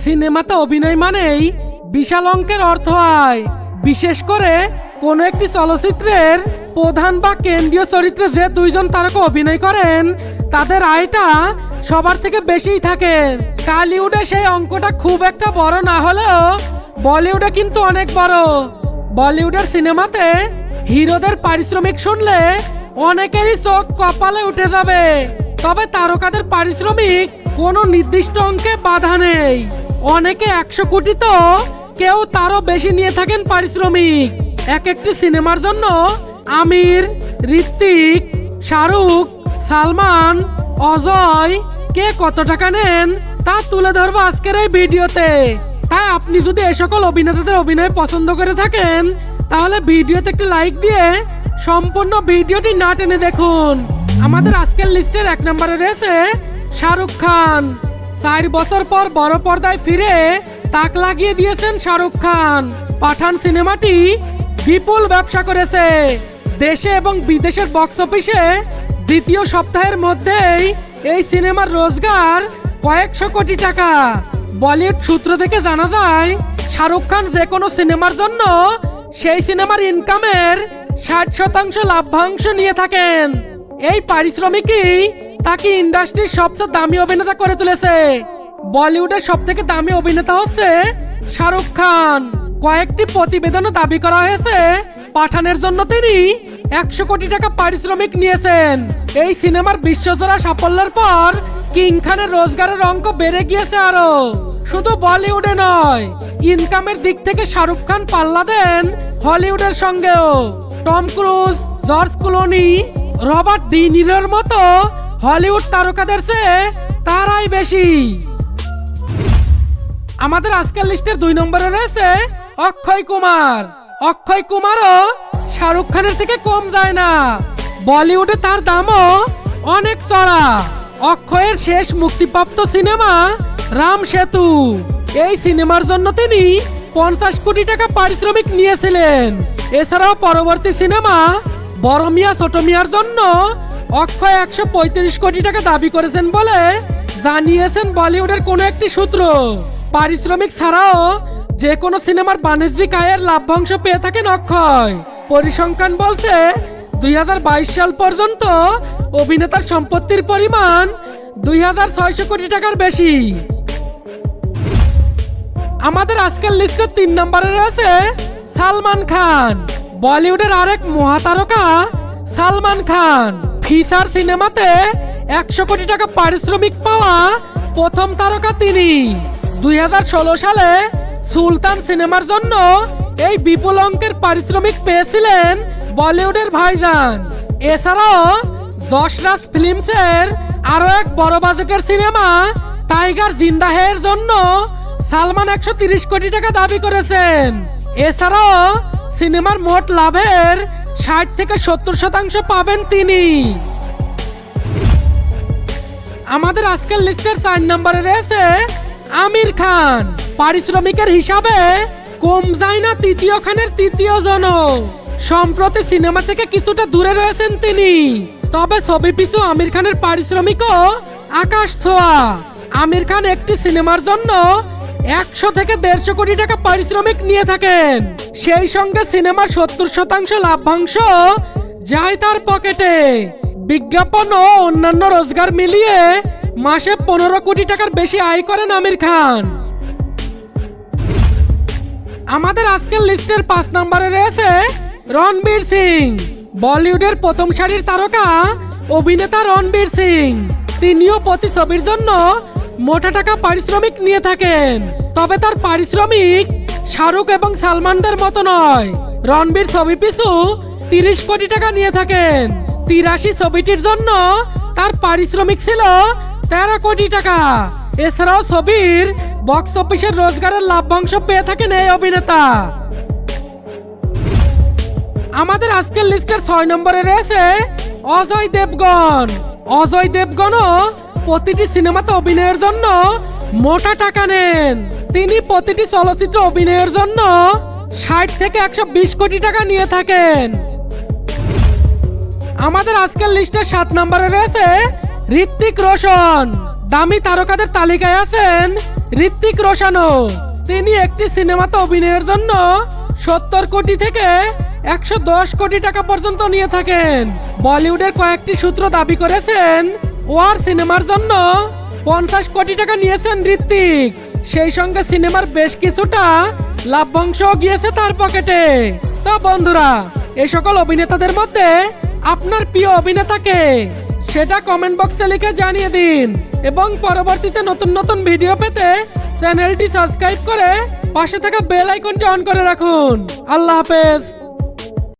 সিনেমাতে অভিনয় মানেই বিশাল অঙ্কের অর্থ আয়। বিশেষ করে কোনো একটি চলচ্চিত্রের প্রধান বা কেন্দ্রীয় চরিত্রে যে দুইজন তারকা অভিনয় করেন, তাদের আয়টা সবার থেকে বেশিই থাকে। টালিউডে সেই অঙ্কটা খুব একটা বড় না হলেও বলিউডে কিন্তু অনেক বড়। বলিউডের সিনেমাতে হিরোদের পারিশ্রমিক শুনলে অনেকেরই চোখ কপালে উঠে যাবে। তবে তারকাদের পারিশ্রমিক কোনো নির্দিষ্ট অঙ্কে বাধা নেই। অনেকে একশো কোটি তো কেউ তারও বেশি নিয়ে থাকেন পারিশ্রমিক। এক একটি সিনেমার জন্য আমির, ঋত্বিক, শাহরুখ, সালমান, অজয়, কে কত টাকা নেন তা তুলে ধরবো আজকের এই ভিডিওতে। তাই আপনি যদি এ সকল অভিনেতাদের অভিনয় পছন্দ করে থাকেন, তাহলে ভিডিওতে একটি লাইক দিয়ে সম্পূর্ণ ভিডিওটি না টেনে দেখুন। আমাদের আজকের লিস্টের এক নম্বরে রয়েছে শাহরুখ খান। চার বছর পর বড় পর্দায় ফিরে তাক লাগিয়ে দিয়েছেন শাহরুখ খান। পাঠান সিনেমাটি বিপুল ব্যবসা করেছে। দেশে এবং বিদেশের বক্স অফিসে দ্বিতীয় সপ্তাহের মধ্যেই এই সিনেমার রোজগার কয়েকশো কোটি টাকা। বলিউড সূত্র থেকে জানা যায়, শাহরুখ খান যে কোনো সিনেমার জন্য সেই সিনেমার ইনকামের ষাট শতাংশ লাভ্যাংশ নিয়ে থাকেন। এই পারিশ্রমিকই তাকে ইন্ডাস্ট্রির সবচেয়ে দামি অভিনেতা করে তুলেছে। বলিউডের সব থেকে দামি অভিনেতা হচ্ছে শাহরুখ খান। কয়েকটি প্রতিবেদনে দাবি করা হয়েছে, পাঠানের জন্য তিনি একশো কোটি টাকা পারিশ্রমিক নিয়েছেন। এই সিনেমার বিশ্বজোড়া সাফল্যের পর কিং খানের রোজগারের অঙ্ক বেড়ে গিয়েছে আরও শুধু বলিউডে নয়, ইনকামের দিক থেকে শাহরুখ খান পাল্লা দেন হলিউডের সঙ্গেও। Tom Cruise, George Clooney, Robert De নিরোর মতো হলিউড তারকাদের চেয়ে তারাই বেশি। আমাদের আজকের লিস্টের দুই নম্বরে রয়েছে অক্ষয় কুমার। অক্ষয় কুমারও শাহরুখ খানের থেকে কম যায় না। বলিউডে তার দামও অনেক চড়া। অক্ষয়ের শেষ মুক্তিপ্রাপ্ত সিনেমা রাম সেতু। এই সিনেমার জন্য তিনি পঞ্চাশ কোটি টাকা পারিশ্রমিক নিয়েছিলেন। এছাড়াও পরবর্তী সিনেমা বড় মিয়া, ছোট মিয়ার জন্য অক্ষয় একশো পঁয়ত্রিশ কোটি টাকা দাবি করেছেন বলে জানিয়েছেন বলিউডের কোনো একটি সূত্র। পারিশ্রমিক ছাড়াও যে কোনো সিনেমার বাণিজ্যিক আয়ের লাভ্যাংশ পেয়ে থাকেন অক্ষয়। পরিসংখ্যান বলছে, দুই হাজার বাইশ সাল পর্যন্ত অভিনেতার সম্পত্তির পরিমাণ দুই হাজার ছয়শো কোটি টাকার বেশি। আমাদের আজকের লিস্টের তিন নম্বরে রয়েছে সালমান খান। বলিউডের আরেক মহাতারকা সালমান খান। ফিসার সিনেমাতে একশো কোটি টাকা পারিশ্রমিক পাওয়া প্রথম তারকা তিনি। দু হাজার ষোলো সালে সুলতান সিনেমার জন্য এই বিপুল অঙ্কের পারিশ্রমিক পেয়েছিলেন বলিউডের ভাইজান। এছাড়াও যশরাজ ফিল্মসের আরও এক বড় বাজেটের সিনেমা টাইগার জিন্দাহের জন্য সালমান একশো কোটি টাকা দাবি করেছেন। এছাড়াও সিনেমার মোট লাভের ষাট থেকে সত্তর শতাংশ পাবেন তিনি। আমাদের আজকের লিস্টের চার নম্বরে রয়েছে আমির খান, পারিশ্রমিকের হিসাবে কম যায় না, তৃতীয় খানের তৃতীয় জন সম্প্রতি সিনেমা থেকে কিছুটা দূরে রয়েছেন তিনি, তবে ছবি পিছু আমির খানের পারিশ্রমিকও আকাশ ছোঁয়া। আমির খান একটি সিনেমার জন্য একশো থেকে দেড়শো কোটি টাকা পারিশ্রমিক নিয়ে থাকেন। সেই সঙ্গে সিনেমার সত্তর শতাংশ লাভ্যাংশ যায় তার পকেটে। বিজ্ঞাপন ও অন্যান্য রোজগার মিলিয়ে মাসে পনেরো কোটি টাকার বেশি আয় করেন আমির খান। আমাদের আজকের লিস্টের পাঁচ নম্বরে রয়েছে রণবীর সিং। বলিউডের প্রথম সারির তারকা অভিনেতা রণবীর সিং। তিনিও প্রতি ছবির জন্য মোটা টাকা পারিশ্রমিক নিয়ে থাকেন। তবে তার পারিশ্রমিক শাহরুখ এবং সালমানদের মতো নয়। রণবীর ছবি পিছু তিরিশ কোটি টাকা নিয়ে থাকেন। তিরাশি ছবিটির জন্য তার পারিশ্রমিক ছিল তেরো কোটি টাকা। এছাড়াও ছবির বক্স অফিসের রোজগারের লাভ্যাংশ পেয়ে থাকেন এই অভিনেতা। আমাদের আজকের লিস্টের ছয় নম্বরে রয়েছে অজয় দেবগণ অজয় দেবগনও প্রতিটি সিনেমাতে অভিনয়ের জন্য মোটা টাকা নেন। তিনি প্রতিটি চলচ্চিত্র অভিনয়ের জন্য ষাট থেকে একশো বিশ কোটি টাকা নিয়ে থাকেন। আমাদের আজকের লিস্টে সাত নম্বরে রয়েছে ঋত্বিক রোশন। দামি তারকাদের তালিকায় আছেন ঋত্বিক রোশনও। তিনি একটি সিনেমাতে অভিনয়ের জন্য সত্তর কোটি থেকে একশো দশ কোটি টাকা পর্যন্ত নিয়ে থাকেন। বলিউডের কয়েকটি সূত্র দাবি করেছেন ওয়ার সিনেমার জন্য পঞ্চাশ কোটি টাকা নিয়েছেন ঋত্বিক। সেই সঙ্গে সিনেমার বেশ কিছুটা লাভ্যাংশও গিয়েছে তার পকেটে। তো বন্ধুরা এই সকল অভিনেতাদের মধ্যে আপনার প্রিয় অভিনেতাকে সেটা কমেন্ট বক্সে লিখে জানিয়ে দিন এবং পরবর্তীতে নতুন নতুন ভিডিও পেতে চ্যানেলটি সাবস্ক্রাইব করে পাশে থাকা বেল আইকনটি অন করে রাখুন। আল্লাহ হাফেজ।